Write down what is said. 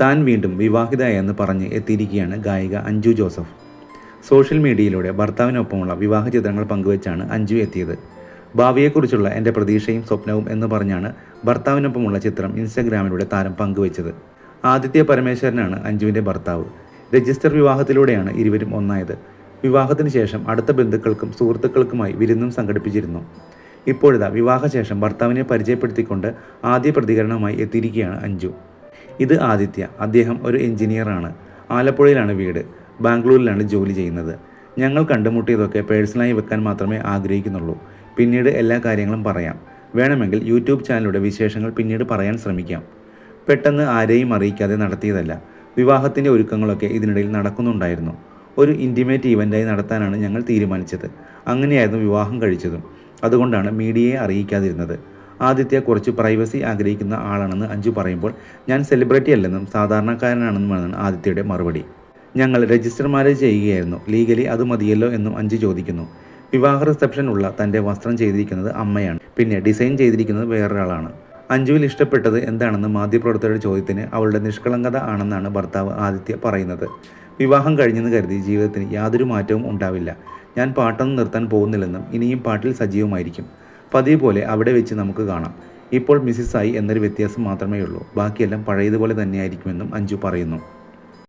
താൻ വീണ്ടും വിവാഹിതയെന്ന് പറഞ്ഞ് എത്തിയിരിക്കുകയാണ് ഗായിക അഞ്ജു ജോസഫ്. സോഷ്യൽ മീഡിയയിലൂടെ ഭർത്താവിനൊപ്പമുള്ള വിവാഹ ചിത്രങ്ങൾ പങ്കുവച്ചാണ് അഞ്ജു എത്തിയത്. ഭാവിയെക്കുറിച്ചുള്ള എന്റെ പ്രതീക്ഷയും സ്വപ്നവും എന്ന് പറഞ്ഞാണ് ഭർത്താവിനൊപ്പമുള്ള ചിത്രം ഇൻസ്റ്റഗ്രാമിലൂടെ താരം പങ്കുവച്ചത്. ആദിത്യ പരമേശ്വരനാണ് അഞ്ജുവിന്റെ ഭർത്താവ്. രജിസ്റ്റർ വിവാഹത്തിലൂടെയാണ് ഇരുവരും ഒന്നായത്. വിവാഹത്തിന് ശേഷം അടുത്ത ബന്ധുക്കൾക്കും സുഹൃത്തുക്കൾക്കുമായി വിരുന്നും സംഘടിപ്പിച്ചിരുന്നു. ഇപ്പോഴിതാ വിവാഹശേഷം ഭർത്താവിനെ പരിചയപ്പെടുത്തിക്കൊണ്ട് ആദ്യ പ്രതികരണവുമായി എത്തിയിരിക്കുകയാണ് അഞ്ജു. ഇത് ആദിത്യ. അദ്ദേഹം ഒരു എഞ്ചിനീയറാണ് ആലപ്പുഴയിലാണ് വീട്. ബാംഗ്ലൂരിലാണ് ജോലി ചെയ്യുന്നത്. ഞങ്ങൾ കണ്ടുമുട്ടിയതൊക്കെ പേഴ്സണലായി വെക്കാൻ മാത്രമേ ആഗ്രഹിക്കുന്നുള്ളൂ. പിന്നീട് എല്ലാ കാര്യങ്ങളും പറയാം. വേണമെങ്കിൽ യൂട്യൂബ് ചാനലിലൂടെ വിശേഷങ്ങൾ പിന്നീട് പറയാൻ ശ്രമിക്കാം. പെട്ടെന്ന് ആരെയും അറിയിക്കാതെ നടത്തിയതല്ല. വിവാഹത്തിന്റെ ഒരുക്കങ്ങളൊക്കെ ഇതിനിടയിൽ നടക്കുന്നുണ്ടായിരുന്നു. ഒരു ഇന്റിമേറ്റ് ഇവന്റായി നടത്താനാണ് ഞങ്ങൾ തീരുമാനിച്ചത്. അങ്ങനെയായിരുന്നു വിവാഹം കഴിച്ചതും. അതുകൊണ്ടാണ് മീഡിയയെ അറിയിക്കാതിരുന്നത്. ആദിത്യ കുറച്ച് പ്രൈവസി ആഗ്രഹിക്കുന്ന ആളാണെന്ന് അഞ്ജു പറയുമ്പോൾ ഞാൻ സെലിബ്രിറ്റി അല്ലെന്നും സാധാരണക്കാരനാണെന്നുമാണ് ആദിത്യയുടെ മറുപടി. ഞങ്ങൾ രജിസ്റ്റർ മാരേജ് ചെയ്യുകയായിരുന്നു. ലീഗലി അത് മതിയല്ലോ എന്നും അഞ്ജു ചോദിക്കുന്നു. വിവാഹ റിസപ്ഷൻ ഉള്ള തന്റെ വസ്ത്രം ചെയ്തിരിക്കുന്നത് അമ്മയാണ്. പിന്നെ ഡിസൈൻ ചെയ്തിരിക്കുന്നത് വേറൊരാളാണ്. അഞ്ജുവിൽ ഇഷ്ടപ്പെട്ടത് എന്താണെന്ന് മാധ്യമപ്രവർത്തകരുടെ ചോദ്യത്തിന് അവളുടെ നിഷ്കളങ്കത ആണെന്നാണ് ഭർത്താവ് ആദിത്യ പറയുന്നത്. വിവാഹം കഴിഞ്ഞെന്ന് കരുതി ജീവിതത്തിന് യാതൊരു മാറ്റവും ഉണ്ടാവില്ല. ഞാൻ പാട്ടൊന്നും നിർത്താൻ പോകുന്നില്ലെന്നും ഇനിയും പാട്ടിൽ സജീവമായിരിക്കും. പതിവ് പോലെ അവിടെ വെച്ച് നമുക്ക് കാണാം. ഇപ്പോൾ മിസ്സിസ് ആയി എന്നൊരു വ്യത്യാസം മാത്രമേ ഉള്ളൂ ബാക്കിയെല്ലാം പഴയതുപോലെ തന്നെയായിരിക്കുമെന്നും അഞ്ജു പറയുന്നു.